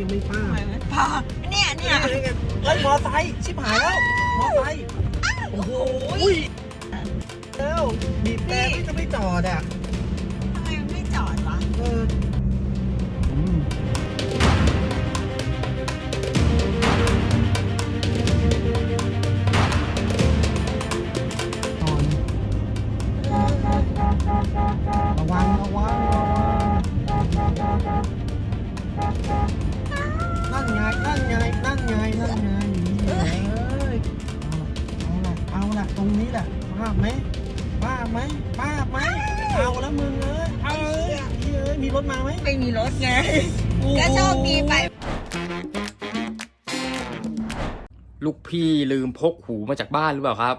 ยังไม่ป้าทำไมไม่พาเนี่ยเนี่ยเฮ้ยมอไซค์ชิบหายแล้ว มอไซค์โอ้โหแล้วบีบแต่ไม่จะไม่จอดอะ นี้แหละป้าบไหมป้าบไหมป้าบไหมเอาแล้วมึงเอ้ยเอาเอ้ยเอ้ยมีรถมาไหมไม่มีรถไงก็โชคดีไป ลูกพี่ลืมพกหูมาจากบ้านหรือเปล่าครับ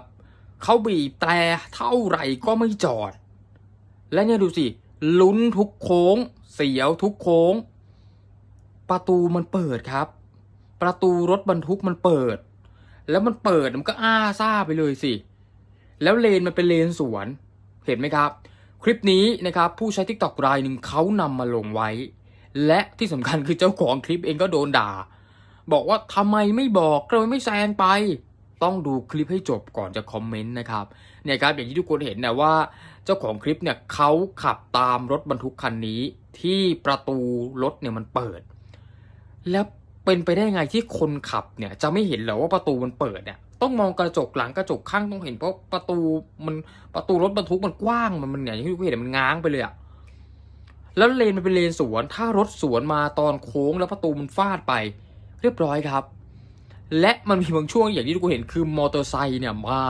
เขาบีบแตรเท่าไหร่ก็ไม่จอด และเนี่ยดูสิ ลุ้นทุกโค้ง เสียวทุกโค้ง ประตูมันเปิดครับ ประตูรถบรรทุกมันเปิด แล้วมันเปิดมันก็อ้าซ่าไปเลยสิ แล้วเลนมันเป็นเลนสวน เห็นไหมครับ คลิปนี้นะครับผู้ใช้ทิกตอกรายหนึ่งเขานำมาลงไว้ และที่สำคัญคือเจ้าของคลิปเองก็โดนด่า บอกว่าทำไมไม่บอกทำไมไม่แซงไป ต้องดูคลิปให้จบก่อนจะคอมเมนต์นะครับเนี่ยครับอย่างที่ทุกคนเห็นนะว่า เจ้าของคลิปเนี่ยเขาขับตามรถบรรทุกคันนี้ ที่ประตูรถเนี่ยมันเปิด แล้ว เป็นไปได้ไงที่คนขับเนี่ยจะไม่เห็นเหรอว่าประตูมันเปิดเนี่ยต้องมองกระจกหลังกระจกข้างต้องเห็นเพราะประตูมันประตูรถบรรทุกมันกว้างมันมันเนี่ยอย่างที่เห็นมันง้างไปเลยอะแล้วเลนมันเป็นเลนสวน ถ้ารถสวนมาตอนโค้งแล้วประตูมันฟาดไป เรียบร้อยครับ และมันมีบางช่วงอย่างที่ทุกคนเห็นคือมอเตอร์ไซค์เนี่ยมา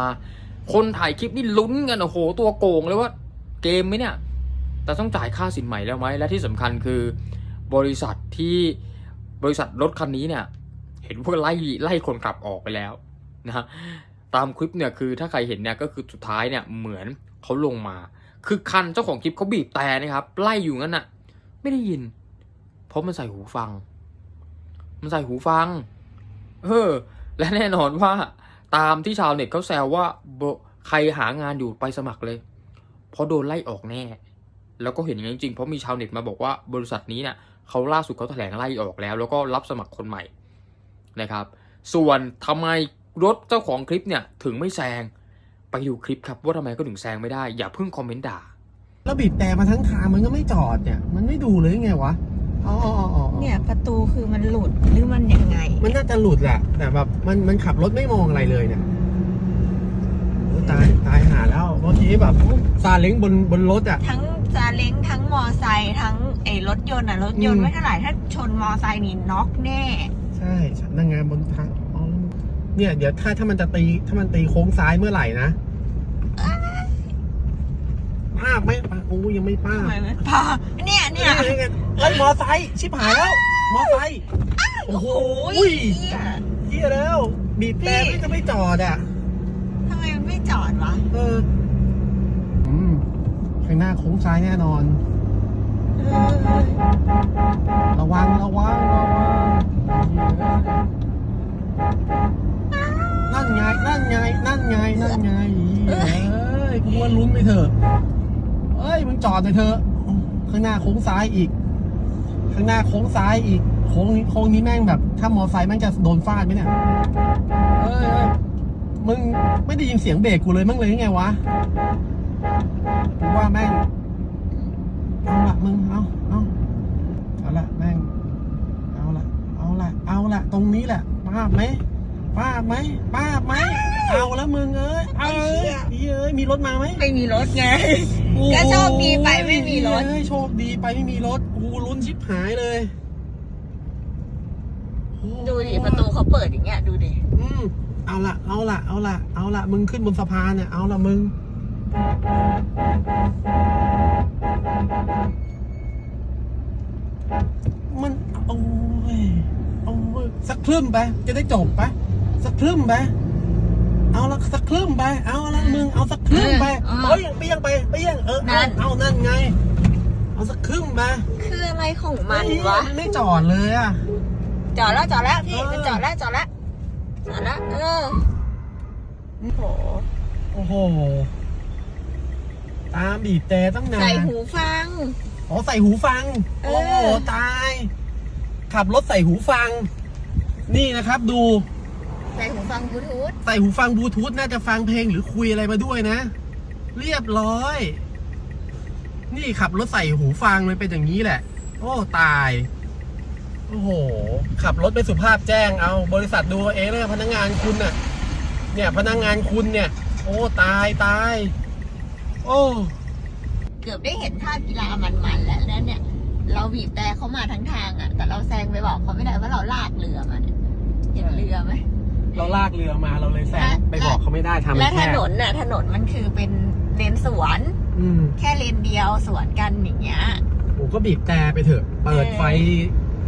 คนถ่ายคลิปนี่ลุ้นกันโอ้โหตัวโกงเลยว่าเกมไหมเนี่ย แต่ต้องจ่ายค่าสินใหม่แล้วไหมและที่สำคัญคือบริษัทที่ บริษัทรถคันนี้เนี่ย เห็นว่าไล่ไล่คนขับออกไปแล้วนะฮะตามคลิปเนี่ยคือถ้าใครเห็นเนี่ยก็คือสุดท้ายเนี่ยเหมือนเขาลงมา คือคันเจ้าของคลิปเขาบีบแต่นะครับ ไล่อยู่งั้นน่ะ ไม่ได้ยิน เพราะมันใส่หูฟัง มันใส่หูฟัง เออ และแน่นอนว่า ตามที่ชาวเน็ตเขาแซวว่าบใครหางานอยู่ไปสมัครเลย เพราะโดนไล่ออกแน่ แล้วก็เห็นอย่างนั้จริงเพราะมีชาวเน็ตมาบอกว่าบริษัทนี้เนี่ย เขาล่าสุดเขาแถลงไล่ออกแล้ว แล้วก็รับสมัครคนใหม่นะครับ ส่วนทำไมรถเจ้าของคลิปเนี่ยถึงไม่แซงไปดูคลิปครับว่าทำไมก็ถึงแซงไม่ได้อย่าเพิ่งคอมเมนต์ด่าแล้วบีบแต่มาทั้งทางมันก็ไม่จอดเนี่ย มันไม่ดูเลยไงวะอ๋ออ๋ออ๋ออ๋อเนี่ยประตูคือมันหลุดหรือมันยังไง มันน่าจะหลุดแหละแต่แบบมันมันขับรถไม่มองอะไรเลยเนี่ยโอ้ตายตายหาแล้วเมื่อกี้แบบซาเล้งบนบนรถอะทั้งซาเล้งทั้งมอไซค์ทั้งไอ้ รถยนต์อะ รถยนอืต์มไม่เท่าไหร่ถ้าชนมอไซค์นี่น็อกแน่ ใช่นั่งไงบนทางอ๋อเนี่ย เดี๋ยวถ้าถ้ามันจะตีถ้ามันตีโค้งซ้ายเมื่อไหร่นะป้าบไหมป้าบโอ้ยังไม่ป้าทำบไมไม่พาเนี่ยเนี่ยเฮ้ยมอไซค์ชิบหายแล้ว มอไซค์ โอ้โหเหี้ยเฮียแล้ว บีบแต่ไม่จะไม่จอดอะ ทำไมมันไม่จอดวะ เอออืมข้างหน้าโค้งซ้ายแน่นอน ระวังระวังระวังนั่นไงนั่นไงนั่นไงนั่นไงเอ้ยกูว่าลุ้นไปเถอะเอ้ยมึงจอดไปเถอะข้างหน้าโค้งซ้ายอีก ข้างหน้าโค้งซ้ายอีกโค้งนี้โค้งนี้แม่งแบบ ถ้ามอไซค์แม่งจะโดนฟาดไหมเนี่ยเอ้ยมึงไม่ได้ยินเสียงเบรกกูเลยมั้งเลยไงวะกูว่าแม่ง เอาละมึง เอาเอาเอาละแม่ง เอาละเอาละเอาละต รงนี้แหละป้าบไหมป้าบไหมป้าบไหมเอาแล้วมึงเอ้ยเอาเอ้ยเอ้ยมีรถมาไหมไม่มีรถไงโอ้โหก็โชคดีไปไม่มีรถเอ้ยโชคดีไปไม่มีรถกูลุ้นชิบหายเลยโอ้ดูดิประตูเขาเปิดอย่างเงี้ยดูดิอืมเอาละเอาละเอาละเอาละมึงขึ้นบนสะพานเนี่ยเอาละมึงมันโอ้ยโอ้ย สักครึ่มไปจะได้จบไปสักครึ่มไปเอาละสักครึ่มไปเอาละมึงเอาสักครึ่มไปเออเอ้ยเปี้ยงไปเปี้ยงเออนั่เอาน เอานั่นไง เอาสักครึ่มไปคืออะไรของมันเฮ้ยวะมันไม่จอดเลยอะจอดแล้วจอดแล้วพี่เออ มันจอดแล้วจอดแล้วจอดแล้วเออโหโอ้โหตามบีบแต่ตั้งนานใส่หูฟัง อ๋อใส่หูฟัง เออ โอ้โหตาย ขับรถใส่หูฟัง นี่นะครับดูใส่หูฟังบลูทูธใส่หูฟังบลูทูธน่าจะฟังเพลงหรือคุยอะไรมาด้วยนะ เรียบร้อย นี่ขับรถใส่หูฟังเลยเป็นอย่างนี้แหละ โอ้ตายโอ้โห ขับรถไปสุภาพแจ้งเอาบริษัทดูเอาเองเลยพนักงานคุณน่ะ เนี่ยพนักงานคุณเนี่ย โอ้ตายตาย โอ้ เกือบได้เห็นภาพกีฬามันๆแล้วแล้วเนี่ย เราบีบแต่เขามาทั้งทางอะ แต่เราแซงไปบอกเขาไม่ได้ว่าเราลากเรือมาเนี่ย เห็นเรือไหม เราลากเรือมาเราเลยแซงไปบอกเขาไม่ได้ทำและถแค่นนน่ะถนนมันคือเป็นเลนสวน อืมแค่เลนเดียวสวนกันอย่างเงี้ยโอ้ก็บีบแต่ไปเถอะ เปิดไฟ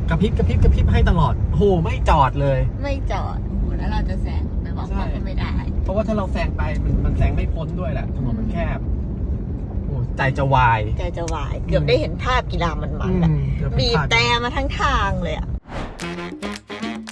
กระพริบกระพริบกระพริบให้ตลอดโอ้โหไม่จอดเลย ไม่จอดโอ้โหแล้วเราจะแซงไปบอกเขาก็ไม่ได้ เพราะว่าถ้าเราแซงไปมันมันแซงไม่พ้นด้วยแหละถนนมันแคบโอ้ใจจะวายใจจะวายเกือบได้เห็นภาพกีฬามันอืๆแหละมเดี๋ยวไปบีบพลาด แต่มาทั้งทางเลยอะไ